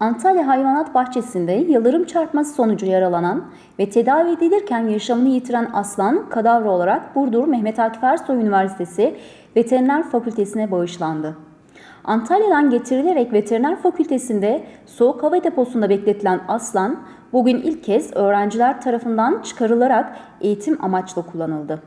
Antalya Hayvanat Bahçesi'nde yıldırım çarpması sonucu yaralanan ve tedavi edilirken yaşamını yitiren aslan kadavra olarak Burdur Mehmet Akif Ersoy Üniversitesi Veteriner Fakültesine bağışlandı. Antalya'dan getirilerek veteriner fakültesinde soğuk hava deposunda bekletilen aslan bugün ilk kez öğrenciler tarafından çıkarılarak eğitim amaçlı kullanıldı.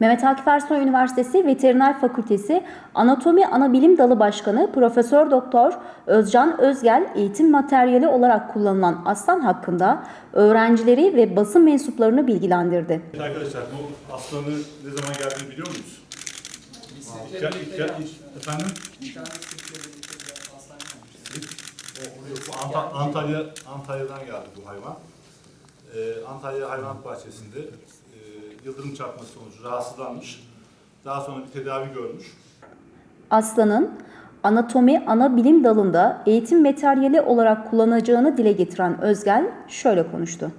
Mehmet Akif Ersoy Üniversitesi Veteriner Fakültesi Anatomi Anabilim Dalı Başkanı Profesör Doktor Özcan Özgel eğitim materyali olarak kullanılan aslan hakkında öğrencileri ve basın mensuplarını bilgilendirdi. Evet Arkadaşlar bu aslanı ne zaman geldiğini biliyor muyuz? İlk, ilk, efendim? Antalya Antalya'dan geldi bu hayvan. Ee, Antalya Hayvanat Bahçesi'nde yıldırım çarpması sonucu rahatsızlanmış. Daha sonra bir tedavi görmüş. Aslanın anatomi ana bilim dalında eğitim materyali olarak kullanacağını dile getiren Özgel şöyle konuştu.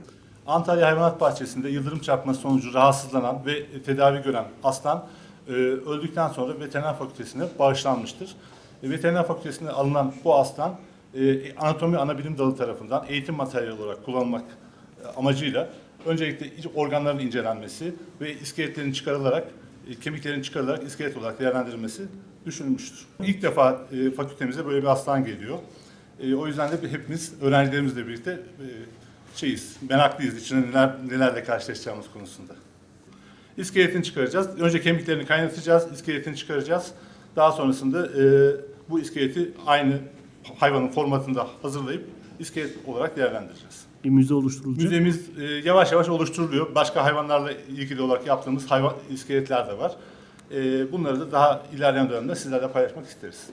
Antalya Hayvanat Bahçesi'nde yıldırım çarpması sonucu rahatsızlanan ve tedavi gören aslan e, öldükten sonra veteriner fakültesine bağışlanmıştır. E, veteriner fakültesine alınan bu aslan e, anatomi ana bilim dalı tarafından eğitim materyali olarak kullanılmak e, amacıyla öncelikle organların incelenmesi ve iskeletlerin çıkarılarak e, kemiklerin çıkarılarak iskelet olarak değerlendirilmesi düşünülmüştür. İlk defa e, fakültemize böyle bir aslan geliyor. E, o yüzden de hepimiz öğrencilerimizle birlikte e, şeyiz, meraklıyız içinde neler, nelerle karşılaşacağımız konusunda. İskeletini çıkaracağız. Önce kemiklerini kaynatacağız, iskeletini çıkaracağız. Daha sonrasında e, bu iskeleti aynı hayvanın formatında hazırlayıp iskelet olarak değerlendireceğiz. bir müze oluşturulacak. Müzemiz e, yavaş yavaş oluşturuluyor. Başka hayvanlarla ilgili olarak yaptığımız hayvan iskeletler de var. E, bunları da daha ilerleyen dönemde sizlerle paylaşmak isteriz.